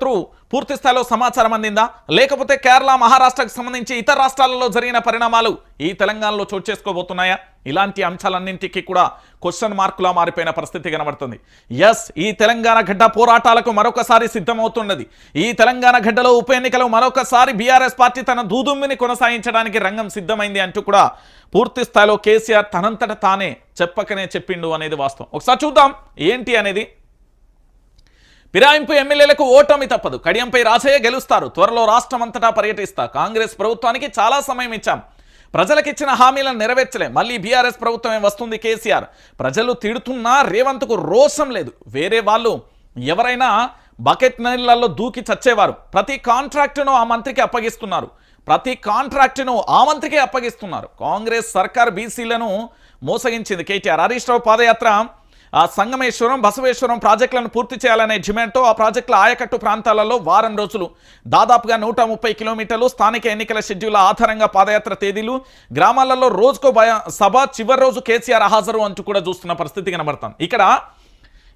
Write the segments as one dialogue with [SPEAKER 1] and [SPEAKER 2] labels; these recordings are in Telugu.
[SPEAKER 1] త్రూ పూర్తి స్థాయిలో సమాచారం అందిందా? లేకపోతే కేరళ మహారాష్ట్రకు సంబంధించి ఇతర రాష్ట్రాలలో జరిగిన పరిణామాలు ఈ తెలంగాణలో చోటు చేసుకోబోతున్నాయా? ఇలాంటి అంశాలన్నింటికి కూడా క్వశ్చన్ మార్కులా మారిపోయిన పరిస్థితి కనబడుతుంది. ఎస్ ఈ తెలంగాణ గడ్డ పోరాటాలకు మరొకసారి సిద్ధమవుతున్నది. ఈ తెలంగాణ గడ్డలో ఉప ఎన్నికలు మరొకసారి బీఆర్ఎస్ పార్టీ తన దూదుమ్మిని కొనసాగించడానికి రంగం సిద్ధమైంది అంటూ కూడా పూర్తి స్థాయిలో కేసీఆర్ తనంతట తానే చెప్పకనే చెప్పిండు అనేది వాస్తవం. ఒకసారి చూద్దాం ఏంటి అనేది. ఫిరాయింపు ఎమ్మెల్యేలకు ఓటమి తప్పదు. కడియంపై రాజయ్య గెలుస్తారు. త్వరలో రాష్ట్రమంతటా పర్యటిస్తా. కాంగ్రెస్ ప్రభుత్వానికి చాలా సమయం ఇచ్చాం. ప్రజలకిచ్చిన హామీలను నెరవేర్చలే. మళ్ళీ బీఆర్ఎస్ ప్రభుత్వమే వస్తుంది కేసీఆర్. ప్రజలు తిడుతున్నా రేవంత్కు రోషం లేదు. వేరే వాళ్ళు ఎవరైనా బకెట్ నీళ్ళలో దూకి చచ్చేవారు. ప్రతి కాంట్రాక్టును ఆ మంత్రికి అప్పగిస్తున్నారు. ప్రతి కాంట్రాక్టును ఆ మంత్రికే అప్పగిస్తున్నారు. కాంగ్రెస్ సర్కార్ బీసీలను మోసగించింది కేటీఆర్. హరీష్ రావు పాదయాత్ర సంగమేశ్వరం బసవేశ్వరం ప్రాజెక్టులను పూర్తి చేయాలనే డిమాండ్తో ఆ ప్రాజెక్టుల ఆయకట్టు ప్రాంతాలలో వారం రోజులు. దాదాపుగా నూట ముప్పై కిలోమీటర్లు స్థానిక ఎన్నికల షెడ్యూల్ ఆధారంగా పాదయాత్ర తేదీలు. గ్రామాలలో రోజుకో సభ చివరి రోజు కేసీఆర్ హాజరు అంటూ కూడా చూస్తున్న పరిస్థితి కనబడుతుంది. ఇక్కడ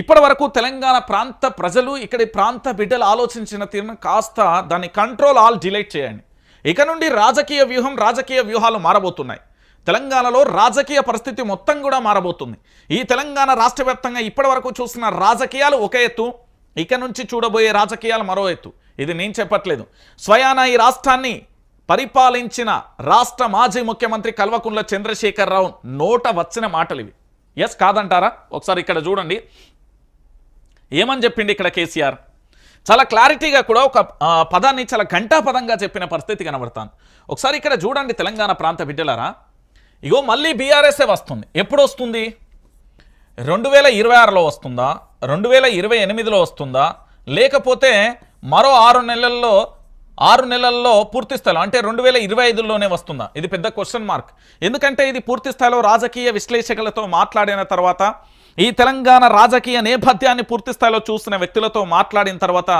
[SPEAKER 1] ఇప్పటి వరకు తెలంగాణ ప్రాంత ప్రజలు ఇక్కడి ప్రాంత బిడ్డలు ఆలోచించిన తీరును కాస్త దాన్ని కంట్రోల్ ఆల్ డిలేట్ చేయండి. ఇక నుండి రాజకీయ వ్యూహం రాజకీయ వ్యూహాలు మారబోతున్నాయి. తెలంగాణలో రాజకీయ పరిస్థితి మొత్తం కూడా మారబోతుంది. ఈ తెలంగాణ రాష్ట్ర వ్యాప్తంగా ఇప్పటి చూసిన రాజకీయాలు ఒక ఎత్తు ఇక నుంచి చూడబోయే రాజకీయాలు మరో ఎత్తు. ఇది నేను చెప్పట్లేదు. స్వయాన ఈ రాష్ట్రాన్ని పరిపాలించిన రాష్ట్ర మాజీ ముఖ్యమంత్రి కల్వకుంట్ల చంద్రశేఖరరావు నోట వచ్చిన మాటలు ఇవి. ఎస్ కాదంటారా? ఒకసారి ఇక్కడ చూడండి. ఏమని చెప్పిండి ఇక్కడ కేసీఆర్? చాలా క్లారిటీగా కూడా ఒక పదాన్ని చాలా ఘంటా పదంగా చెప్పిన పరిస్థితి కనబడతాను ఒకసారి ఇక్కడ చూడండి తెలంగాణ ప్రాంత బిడ్డలారా. ఇగో మళ్ళీ బీఆర్ఎస్ఏ వస్తుంది. ఎప్పుడు వస్తుంది? రెండు వేల ఇరవై ఆరులో వస్తుందా? రెండు వేల ఇరవై ఎనిమిదిలో వస్తుందా? లేకపోతే మరో ఆరు నెలల్లో ఆరు నెలల్లో పూర్తి స్థాయిలో అంటే రెండు వేల ఇరవై ఐదులోనే వస్తుందా? ఇది పెద్ద క్వశ్చన్ మార్క్ ఎందుకంటే ఇది పూర్తి స్థాయిలో రాజకీయ విశ్లేషకులతో మాట్లాడిన తర్వాత ఈ తెలంగాణ రాజకీయ నేపథ్యాన్ని పూర్తి స్థాయిలో చూసిన వ్యక్తులతో మాట్లాడిన తర్వాత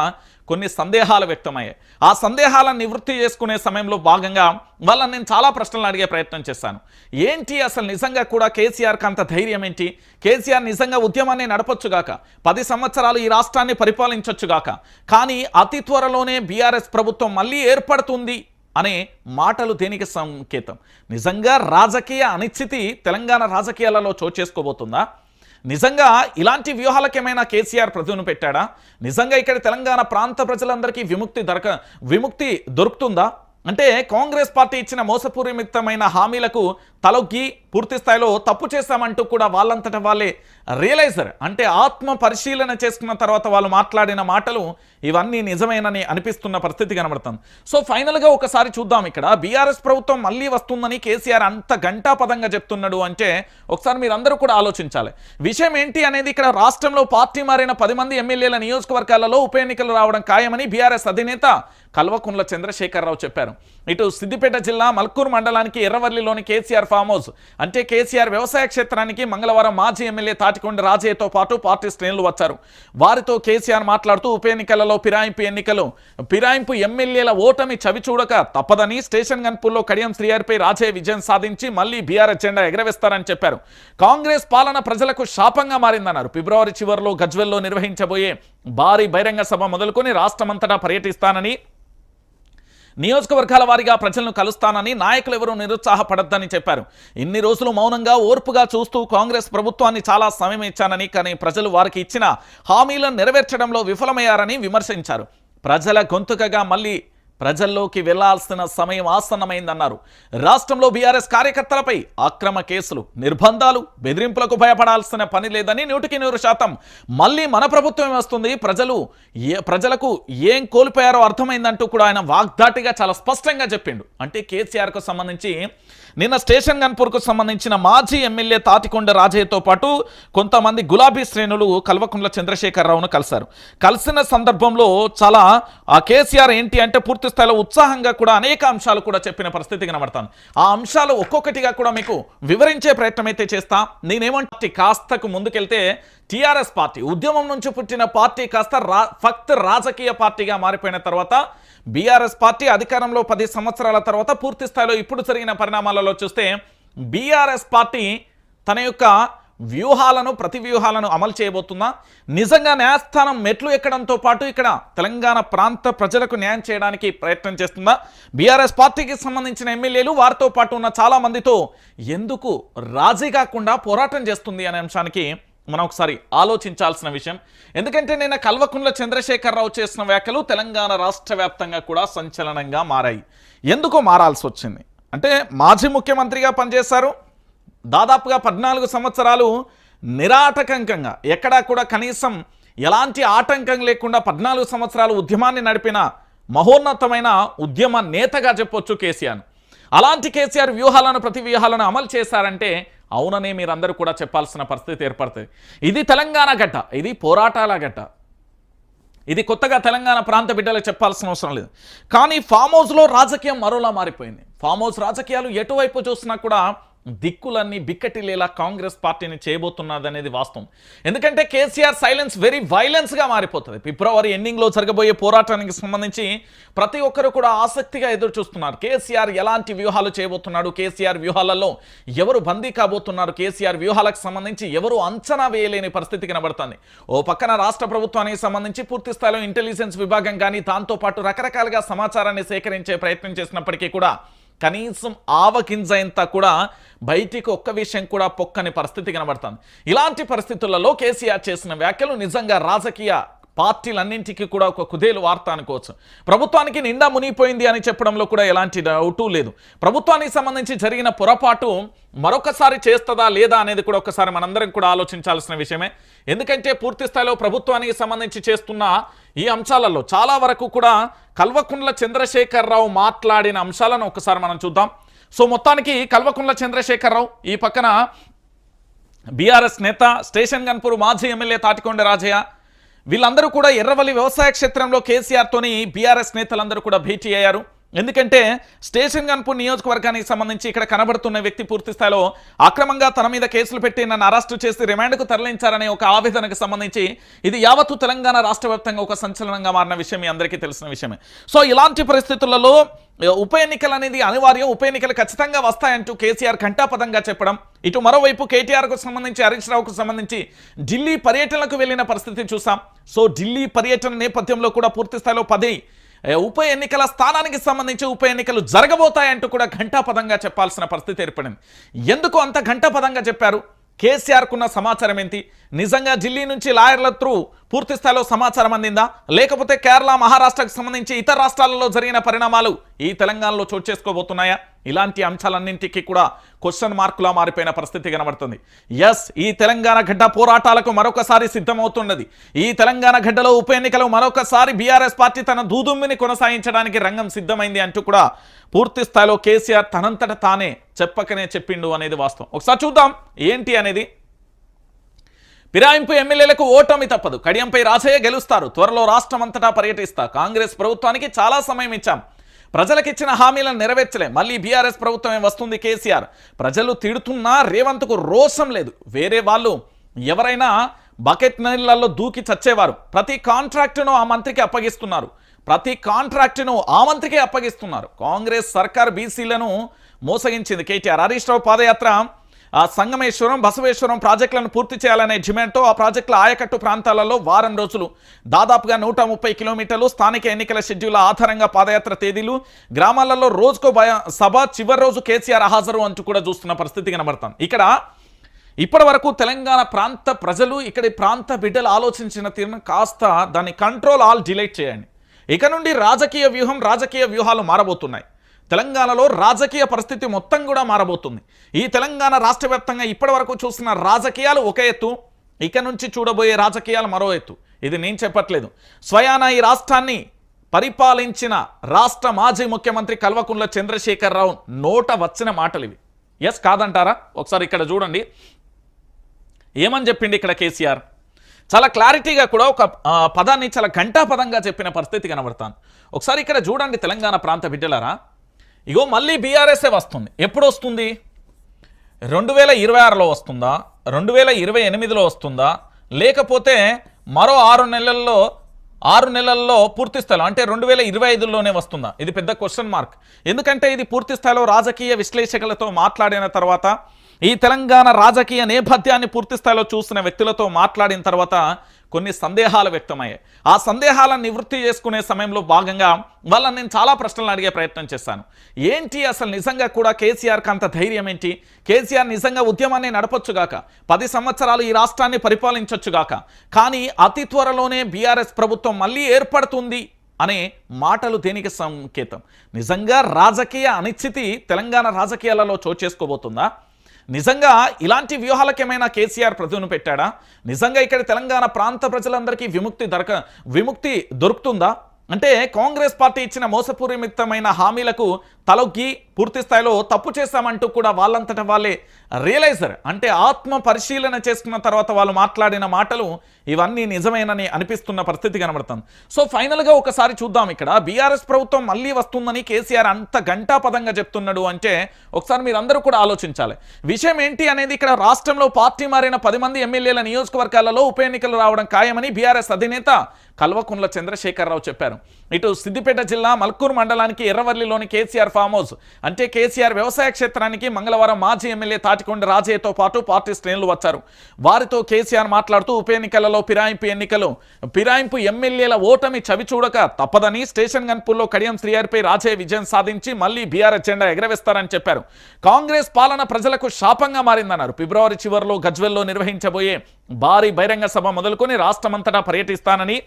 [SPEAKER 1] కొన్ని సందేహాలు వ్యక్తమయ్యాయి. ఆ సందేహాలను నివృత్తి చేసుకునే సమయంలో భాగంగా వాళ్ళని నేను చాలా ప్రశ్నలు అడిగే ప్రయత్నం చేశాను. ఏంటి అసలు నిజంగా కూడా కేసీఆర్కి అంత ధైర్యం ఏంటి? కేసీఆర్ నిజంగా ఉద్యమాన్ని నడపొచ్చుగాక పది సంవత్సరాలు ఈ రాష్ట్రాన్ని పరిపాలించొచ్చుగాక కానీ అతి త్వరలోనే బీఆర్ఎస్ ప్రభుత్వం మళ్ళీ ఏర్పడుతుంది అనే మాటలు దేనికి సంకేతం? నిజంగా రాజకీయ అనిశ్చితి తెలంగాణ రాజకీయాలలో చోటు చేసుకోబోతుందా? నిజంగా ఇలాంటి వ్యూహాలకేమైనా కేసీఆర్ ప్రతిను పెట్టాడా? నిజంగా ఇక్కడ తెలంగాణ ప్రాంత ప్రజలందరికీ విముక్తి దొరక విముక్తి దొరుకుతుందా? అంటే కాంగ్రెస్ పార్టీ ఇచ్చిన మోసపూరిమితమైన హామీలకు తలొగ్గి పూర్తి స్థాయిలో తప్పు చేశామంటూ కూడా వాళ్ళంతట వాళ్ళే రియలైజర్. అంటే ఆత్మ పరిశీలన చేసుకున్న తర్వాత వాళ్ళు మాట్లాడిన మాటలు ఇవన్నీ నిజమేనని అనిపిస్తున్న పరిస్థితి కనబడుతుంది. సో ఫైనల్గా ఒకసారి చూద్దాం ఇక్కడ. బీఆర్ఎస్ ప్రభుత్వం మళ్ళీ వస్తుందని కేసీఆర్ అంత ఘంటాపదంగా చెప్తున్నాడు అంటే ఒకసారి మీరందరూ కూడా ఆలోచించాలి. విషయం ఏంటి అనేది ఇక్కడ రాష్ట్రంలో పార్టీ మారిన పది మంది ఎమ్మెల్యేల నియోజకవర్గాలలో ఉప ఎన్నికలు రావడం ఖాయమని బీఆర్ఎస్ అధినేత కల్వకుంట్ల చంద్రశేఖరరావు చెప్పారు. ఇటు సిద్దిపేట జిల్లా మల్కూరు మండలానికి ఎర్రవల్లిలోని కేసీఆర్ ఫామ్ హౌస్ అంటే కేసీఆర్ వ్యవసాయ క్షేత్రానికి మంగళవారం మాజీ ఎమ్మెల్యే తాటికొండ రాజయ్యతో పాటు పార్టీ శ్రేణులు వచ్చారు. వారితో కేసీఆర్ మాట్లాడుతూ ఉప ఎన్నికలలో ఫిరాయింపు ఎన్నికలు. ఫిరాయింపు ఎమ్మెల్యేల ఓటమి చవి చూడక తప్పదని స్టేషన్ గన్పూర్లో కడియం శ్రీఆర్పై రాజయ్య విజయం సాధించి మళ్ళీ బీఆర్ఎస్ జెండా ఎగరవేస్తారని చెప్పారు. కాంగ్రెస్ పాలన ప్రజలకు శాపంగా మారిందన్నారు. ఫిబ్రవరి చివరిలో గజ్వెల్లో నిర్వహించబోయే భారీ బహిరంగ సభ మొదలుకొని రాష్ట్రమంతటా పర్యటిస్తానని నియోజకవర్గాల వారీగా ప్రజలను కలుస్తానని నాయకులు ఎవరూ నిరుత్సాహపడద్దని చెప్పారు. ఇన్ని రోజులు మౌనంగా ఓర్పుగా చూస్తూ కాంగ్రెస్ ప్రభుత్వాన్ని చాలా సమయం ఇచ్చానని కానీ ప్రజలు వారికి ఇచ్చిన హామీలను నెరవేర్చడంలో విఫలమయ్యారని విమర్శించారు. ప్రజల గొంతుకగా మళ్ళీ ప్రజల్లోకి వెళ్ళాల్సిన సమయం ఆసన్నమైందన్నారు. రాష్ట్రంలో బీఆర్ఎస్ కార్యకర్తలపై అక్రమ కేసులు నిర్బంధాలు బెదిరింపులకు భయపడాల్సిన పని లేదని నూటికి నూరు శాతం మళ్ళీ మన ప్రభుత్వం వస్తుంది. ప్రజలు ఏ ప్రజలకు ఏం కోల్పోయారో అర్థమైందంటూ కూడా ఆయన వాగ్దాటిగా చాలా స్పష్టంగా చెప్పిండు. అంటే కేసీఆర్కు సంబంధించి నిన్న స్టేషన్ గన్పూర్కు సంబంధించిన మాజీ ఎమ్మెల్యే తాటికొండ రాజయ్యతో పాటు కొంతమంది గులాబీ శ్రేణులు కల్వకుంట్ల చంద్రశేఖరరావును కలిశారు. కలిసిన సందర్భంలో చాలా ఆ కేసీఆర్ ఏంటి? అంటే పూర్తి స్థాయిలో ఉత్సాహంగా కూడా అనేక అంశాలు కూడా చెప్పిన పరిస్థితి కనబడతాను. ఆ అంశాలు ఒక్కొక్కటిగా కూడా మీకు వివరించే ప్రయత్నం అయితే చేస్తా. నేనేమంటే కాస్తకు ముందుకెళ్తే టీఆర్ఎస్ పార్టీ ఉద్యమం నుంచి పుట్టిన పార్టీ కాస్త రా ఫక్త్ రాజకీయ పార్టీగా మారిపోయిన తర్వాత బీఆర్ఎస్ పార్టీ అధికారంలో పది సంవత్సరాల తర్వాత పూర్తి స్థాయిలో ఇప్పుడు జరిగిన పరిణామాలలో చూస్తే బీఆర్ఎస్ పార్టీ తన యొక్క వ్యూహాలను ప్రతి వ్యూహాలను అమలు చేయబోతుందా నిజంగా న్యాయస్థానం మెట్లు ఎక్కడంతో పాటు ఇక్కడ తెలంగాణ ప్రాంత ప్రజలకు న్యాయం చేయడానికి ప్రయత్నం చేస్తుందా? బీఆర్ఎస్ పార్టీకి సంబంధించిన ఎమ్మెల్యేలు వారితో పాటు ఉన్న చాలా మందితో ఎందుకు రాజీ కాకుండా పోరాటం చేస్తుంది అనే అంశానికి మనం ఒకసారి ఆలోచించాల్సిన విషయం. ఎందుకంటే నిన్న కల్వకుంట్ల చంద్రశేఖరరావు చేసిన వ్యాఖ్యలు తెలంగాణ రాష్ట్ర వ్యాప్తంగా కూడా సంచలనంగా మారాయి. ఎందుకు మారాల్సి వచ్చింది? అంటే మాజీ ముఖ్యమంత్రిగా పనిచేశారు దాదాపుగా పద్నాలుగు సంవత్సరాలు నిరాటకంకంగా ఎక్కడా కూడా కనీసం ఎలాంటి ఆటంకం లేకుండా పద్నాలుగు సంవత్సరాలు ఉద్యమాన్ని నడిపిన మహోన్నతమైన ఉద్యమ నేతగా చెప్పొచ్చు కేసీఆర్. అలాంటి కేసీఆర్ వ్యూహాలను ప్రతి వ్యూహాలను అమలు చేశారంటే అవుననే మీరందరూ కూడా చెప్పాల్సిన పరిస్థితి ఏర్పడుతుంది. ఇది తెలంగాణ గట్ట ఇది పోరాటాల గట్ట ఇది కొత్తగా తెలంగాణ ప్రాంత బిడ్డలకు చెప్పాల్సిన అవసరం లేదు. కానీ ఫామ్ హౌస్లో రాజకీయం మరోలా మారిపోయింది. ఫామ్ హౌస్ రాజకీయాలు ఎటువైపు చూసినా కూడా దిక్కులన్నీ బిక్కటిలేలా కాంగ్రెస్ పార్టీని చేయబోతున్నది అనేది వాస్తవం. ఎందుకంటే కేసీఆర్ సైలెన్స్ వెరీ వైలెన్స్గా మారిపోతుంది. ఫిబ్రవరి ఎండింగ్లో జరగబోయే పోరాటానికి సంబంధించి ప్రతి ఒక్కరు కూడా ఆసక్తిగా ఎదురు చూస్తున్నారు కేసీఆర్ ఎలాంటి వ్యూహాలు చేయబోతున్నాడు? కేసీఆర్ వ్యూహాలలో ఎవరు బందీ కాబోతున్నారు? కేసీఆర్ వ్యూహాలకు సంబంధించి ఎవరు అంచనా వేయలేని పరిస్థితి కనబడుతుంది. ఓ పక్కన రాష్ట్ర ప్రభుత్వానికి సంబంధించి పూర్తి స్థాయిలో ఇంటెలిజెన్స్ విభాగం కానీ దాంతోపాటు రకరకాలుగా సమాచారాన్ని సేకరించే ప్రయత్నం చేసినప్పటికీ కూడా కనీసం ఆవకింజంత కూడా బయటికి ఒక్క విషయం కూడా పొక్కని పరిస్థితి కనబడుతుంది. ఇలాంటి పరిస్థితులలో కేసీఆర్ చేసిన వ్యాఖ్యలు నిజంగా రాజకీయ పార్టీలన్నింటికి కూడా ఒక కుదేలు వార్త అనుకోవచ్చు. ప్రభుత్వానికి నిండా మునిగిపోయింది అని చెప్పడంలో కూడా ఎలాంటి డౌటు లేదు. ప్రభుత్వానికి సంబంధించి జరిగిన పొరపాటు మరొకసారి చేస్తుందా లేదా అనేది కూడా ఒకసారి మనందరం కూడా ఆలోచించాల్సిన విషయమే. ఎందుకంటే పూర్తి స్థాయిలో ప్రభుత్వానికి సంబంధించి చేస్తున్న ఈ అంశాలలో చాలా వరకు కూడా కల్వకుండ్ల చంద్రశేఖరరావు మాట్లాడిన అంశాలను ఒకసారి మనం చూద్దాం. సో మొత్తానికి కల్వకుండ్ల చంద్రశేఖరరావు ఈ పక్కన బీఆర్ఎస్ నేత స్టేషన్ గన్పూర్ మాజీ ఎమ్మెల్యే తాటికొండ రాజయ్య వీళ్ళందరూ కూడా ఎర్రవల్లి వ్యవసాయ క్షేత్రంలో కేసీఆర్తోని బీఆర్ఎస్ నేతలందరూ కూడా భేటీ అయ్యారు. ఎందుకంటే స్టేషన్ గన్పూర్ నియోజకవర్గానికి సంబంధించి ఇక్కడ కనబడుతున్న వ్యక్తి పూర్తి స్థాయిలో అక్రమంగా తన మీద కేసులు పెట్టి నన్ను అరెస్టు చేసి రిమాండ్కు తరలించారనే ఒక ఆవేదనకు సంబంధించి ఇది యావత్తు తెలంగాణ రాష్ట్ర వ్యాప్తంగా ఒక సంచలనంగా మారిన విషయం మీ అందరికీ తెలిసిన విషయమే. సో ఇలాంటి పరిస్థితులలో ఉప ఎన్నికలు అనేది అనివార్యం. ఉప ఎన్నికలు ఖచ్చితంగా వస్తాయంటూ కేసీఆర్ ఘంటాపదంగా చెప్పడం ఇటు మరోవైపు కేటీఆర్కు సంబంధించి హరీష్ రావుకు సంబంధించి ఢిల్లీ పర్యటనకు వెళ్ళిన పరిస్థితి చూసాం. సో ఢిల్లీ పర్యటన నేపథ్యంలో కూడా పూర్తి స్థాయిలో పది ఉప ఎన్నికల స్థానానికి సంబంధించి ఉప ఎన్నికలు జరగబోతాయంటూ కూడా ఘంటాపదంగా చెప్పాల్సిన పరిస్థితి ఏర్పడింది. ఎందుకు అంత ఘంటాపదంగా చెప్పారు? కేసీఆర్కున్న సమాచారం ఏంటి? నిజంగా ఢిల్లీ నుంచి లాయర్ల త్రూ పూర్తి స్థాయిలో సమాచారం అందిందా? లేకపోతే కేరళ మహారాష్ట్రకు సంబంధించి ఇతర రాష్ట్రాలలో జరిగిన పరిణామాలు ఈ తెలంగాణలో చోటు చేసుకోబోతున్నాయా? ఇలాంటి అంశాలన్నింటికీ కూడా క్వశ్చన్ మార్కులా మారిపోయిన పరిస్థితి కనబడుతుంది. ఎస్ ఈ తెలంగాణ గడ్డ పోరాటాలకు మరొకసారి సిద్ధమవుతున్నది. ఈ తెలంగాణ గడ్డలో ఉప ఎన్నికలు మరొకసారి బీఆర్ఎస్ పార్టీ తన దూదుమ్మిని కొనసాగించడానికి రంగం సిద్ధమైంది అంటూ కూడా పూర్తి స్థాయిలో కేసీఆర్ తనంతట తానే చెప్పకనే చెప్పిండు అనేది వాస్తవం. ఒకసారి చూద్దాం ఏంటి అనేది. ఫిరాయింపు ఎమ్మెల్యేలకు ఓటమి తప్పదు. కడియంపై రాజయ్య గెలుస్తారు. త్వరలో రాష్ట్రం అంతటా పర్యటిస్తా. కాంగ్రెస్ ప్రభుత్వానికి చాలా సమయం ఇచ్చాం. ప్రజలకిచ్చిన హామీలను నెరవేర్చలే. మళ్ళీ బీఆర్ఎస్ ప్రభుత్వమే వస్తుంది కేసీఆర్. ప్రజలు తిడుతున్నా రేవంత్కు రోషం లేదు. వేరే వాళ్ళు ఎవరైనా బకెట్ నీళ్ళలో దూకి చచ్చేవారు. ప్రతి కాంట్రాక్టును ఆ మంత్రికి అప్పగిస్తున్నారు. ప్రతి కాంట్రాక్టును ఆ మంత్రికే అప్పగిస్తున్నారు. కాంగ్రెస్ సర్కార్ బీసీలను మోసగించింది కేటీఆర్. హరీష్ రావు పాదయాత్ర సంగమేశ్వరం బసవేశ్వరం ప్రాజెక్టులను పూర్తి చేయాలనే డిమాండ్తో ఆ ప్రాజెక్టుల ఆయకట్టు ప్రాంతాలలో వారం రోజులు. దాదాపుగా నూట ముప్పై కిలోమీటర్లు స్థానిక ఎన్నికల షెడ్యూల్ ఆధారంగా పాదయాత్ర తేదీలు. గ్రామాలలో రోజుకో సభ చివరి రోజు కేసీఆర్ హాజరు అంటూ కూడా చూస్తున్న పరిస్థితి కనబడుతుంది. ఇక్కడ ఇప్పటి వరకు తెలంగాణ ప్రాంత ప్రజలు ఇక్కడి ప్రాంత బిడ్డలు ఆలోచించిన తీరును కాస్త దాన్ని కంట్రోల్ ఆల్ డిలేట్ చేయండి. ఇక నుండి రాజకీయ వ్యూహం రాజకీయ వ్యూహాలు మారబోతున్నాయి. తెలంగాణలో రాజకీయ పరిస్థితి మొత్తం కూడా మారబోతుంది. ఈ తెలంగాణ రాష్ట్ర వ్యాప్తంగా ఇప్పటి వరకు చూసిన రాజకీయాలు ఒక ఎత్తు ఇక నుంచి చూడబోయే రాజకీయాలు మరో ఎత్తు. ఇది నేను చెప్పట్లేదు. స్వయాన ఈ రాష్ట్రాన్ని పరిపాలించిన రాష్ట్ర మాజీ ముఖ్యమంత్రి కల్వకుంట్ల చంద్రశేఖరరావు నోట వచ్చిన మాటలు ఇవి. ఎస్ కాదంటారా? ఒకసారి ఇక్కడ చూడండి. ఏమని చెప్పిండి ఇక్కడ కేసీఆర్? చాలా క్లారిటీగా కూడా ఒక పదాన్ని చాలా ఘంటాపదంగా చెప్పిన పరిస్థితి కనబడతాను ఒకసారి ఇక్కడ చూడండి తెలంగాణ ప్రాంత బిడ్డలారా. ఇగో మళ్ళీ బీఆర్ఎస్ఏ వస్తుంది. ఎప్పుడు వస్తుంది? రెండు వేల ఇరవై ఆరులో వస్తుందా? రెండు వేల ఇరవై ఎనిమిదిలో వస్తుందా? లేకపోతే మరో ఆరు నెలల్లో ఆరు నెలల్లో పూర్తి స్థాయిలో అంటే రెండు వేల ఇరవై ఐదులోనే వస్తుందా? ఇది పెద్ద క్వశ్చన్ మార్క్ ఎందుకంటే ఇది పూర్తి స్థాయిలో రాజకీయ విశ్లేషకులతో మాట్లాడిన తర్వాత ఈ తెలంగాణ రాజకీయ నేపథ్యాన్ని పూర్తి స్థాయిలో చూసిన వ్యక్తులతో మాట్లాడిన తర్వాత కొన్ని సందేహాలు వ్యక్తమయ్యాయి. ఆ సందేహాలను నివృత్తి చేసుకునే సమయంలో భాగంగా వాళ్ళని నేను చాలా ప్రశ్నలు అడిగే ప్రయత్నం చేశాను. ఏంటి అసలు నిజంగా కూడా కేసీఆర్కి అంత ధైర్యం ఏంటి? కేసీఆర్ నిజంగా ఉద్యమాన్ని నడపొచ్చుగాక పది సంవత్సరాలు ఈ రాష్ట్రాన్ని పరిపాలించొచ్చుగాక కానీ అతి త్వరలోనే బీఆర్ఎస్ ప్రభుత్వం మళ్ళీ ఏర్పడుతుంది అనే మాటలు దేనికి సంకేతం? నిజంగా రాజకీయ అనిశ్చితి తెలంగాణ రాజకీయాలలో చోటు చేసుకోబోతుందా? నిజంగా ఇలాంటి వ్యూహాలకేమైనా కేసీఆర్ ప్రతిభను పెట్టాడా? నిజంగా ఇక్కడ తెలంగాణ ప్రాంత ప్రజలందరికీ విముక్తి దొరక విముక్తి దొరుకుతుందా? అంటే కాంగ్రెస్ పార్టీ ఇచ్చిన మోసపూరిమితమైన హామీలకు తలొగ్గి పూర్తి స్థాయిలో తప్పు చేశామంటూ కూడా వాళ్ళంతట వాళ్ళే రియలైజర్. అంటే ఆత్మ పరిశీలన చేసుకున్న తర్వాత వాళ్ళు మాట్లాడిన మాటలు ఇవన్నీ నిజమేనని అనిపిస్తున్న పరిస్థితి కనబడుతుంది. సో ఫైనల్గా ఒకసారి చూద్దాం ఇక్కడ. బీఆర్ఎస్ ప్రభుత్వం మళ్ళీ వస్తుందని కేసీఆర్ అంత గంటాపదంగా చెప్తున్నాడు అంటే ఒకసారి మీరు అందరూ కూడా ఆలోచించాలి. విషయం ఏంటి అనేది ఇక్కడ రాష్ట్రంలో పార్టీ మారిన పది మంది ఎమ్మెల్యేల నియోజకవర్గాలలో ఉప ఎన్నికలు రావడం ఖాయమని బీఆర్ఎస్ అధినేత కల్వకుంట్ల చంద్రశేఖరరావు చెప్పారు. ఇటు సిద్దిపేట జిల్లా మల్కూరు మండలానికి ఎర్రవల్లిలోని కేసీఆర్ ఫామ్ హౌస్. అంటే కేసీఆర్ వ్యవసాయ క్షేత్రానికి మంగళవారం మాజీ ఎమ్మెల్యే తాటికొండ రాజయ్యతో పాటు పార్టీ శ్రేణులు వచ్చారు. వారితో కేసీఆర్ మాట్లాడుతూ ఉప ఎన్నికలలో ఫిరాయింపు ఎన్నికలు. ఫిరాయింపు ఎమ్మెల్యేల ఓటమి చవి చూడక తప్పదని స్టేషన్ గన్పూర్లో కడియం శ్రీఆర్పై రాజయ్య విజయం సాధించి మళ్ళీ బీఆర్ఎస్ జెండా ఎగరవేస్తారని చెప్పారు. కాంగ్రెస్ పాలన ప్రజలకు శాపంగా మారిందన్నారు. ఫిబ్రవరి చివరిలో గజ్వెల్లో నిర్వహించబోయే భారీ బహిరంగ సభ మొదలుకొని రాష్ట్రమంతటా పర్యటిస్తానని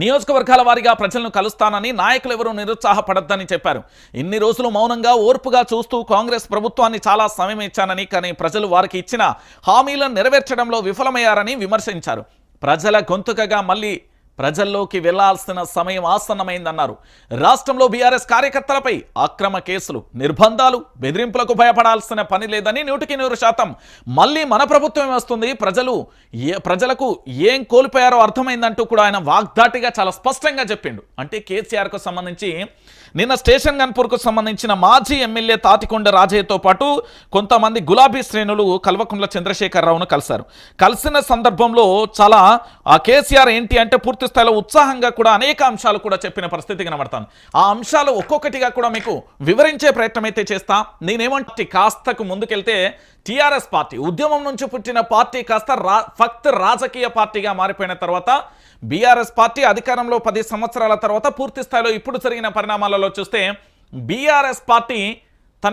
[SPEAKER 1] నియోజకవర్గాల వారీగా ప్రజలను కలుస్తానని నాయకులు ఎవరూ నిరుత్సాహపడద్దని చెప్పారు. ఇన్ని రోజులు మౌనంగా ఓర్పుగా చూస్తూ కాంగ్రెస్ ప్రభుత్వాన్ని చాలా సమయం ఇచ్చానని కానీ ప్రజలు వారికి ఇచ్చిన హామీలను నెరవేర్చడంలో విఫలమయ్యారని విమర్శించారు. ప్రజల గొంతుకగా మళ్ళీ ప్రజల్లోకి వెళ్ళాల్సిన సమయం ఆసన్నమైందన్నారు. రాష్ట్రంలో బీఆర్ఎస్ కార్యకర్తలపై అక్రమ కేసులు నిర్బంధాలు బెదిరింపులకు భయపడాల్సిన పని లేదని నూటికి నూరు శాతం మళ్ళీ మన ప్రభుత్వం వస్తుంది. ప్రజలు ఏ ప్రజలకు ఏం కోల్పోయారో అర్థమైందంటూ కూడా ఆయన వాగ్దాటిగా చాలా స్పష్టంగా చెప్పిండు. అంటే కేసీఆర్కు సంబంధించి నిన్న స్టేషన్ గన్పూర్కు సంబంధించిన మాజీ ఎమ్మెల్యే తాతికొండ రాజయ్యతో పాటు కొంతమంది గులాబీ శ్రేణులు కల్వకుంట్ల చంద్రశేఖరరావును కలిశారు. కలిసిన సందర్భంలో చాలా ఆ కేసీఆర్ ఏంటి అంటే పూర్తి స్థాయిలో ఉత్సాహంగా కూడా అనేక అంశాలు కూడా చెప్పిన పరిస్థితి కనబడతాను ఆ అంశాలు ఒక్కొక్కటిగా కూడా మీకు వివరించే ప్రయత్నం అయితే చేస్తా. నేనేమంటే కాస్తకు ముందుకెళ్తే టీఆర్ఎస్ పార్టీ ఉద్యమం నుంచి పుట్టిన పార్టీ కాస్త రా ఫక్త్ రాజకీయ పార్టీగా మారిపోయిన తర్వాత బీఆర్ఎస్ పార్టీ అధికారంలో పది సంవత్సరాల తర్వాత పూర్తి స్థాయిలో ఇప్పుడు జరిగిన పరిణామాలలో చూస్తే బీఆర్ఎస్ పార్టీ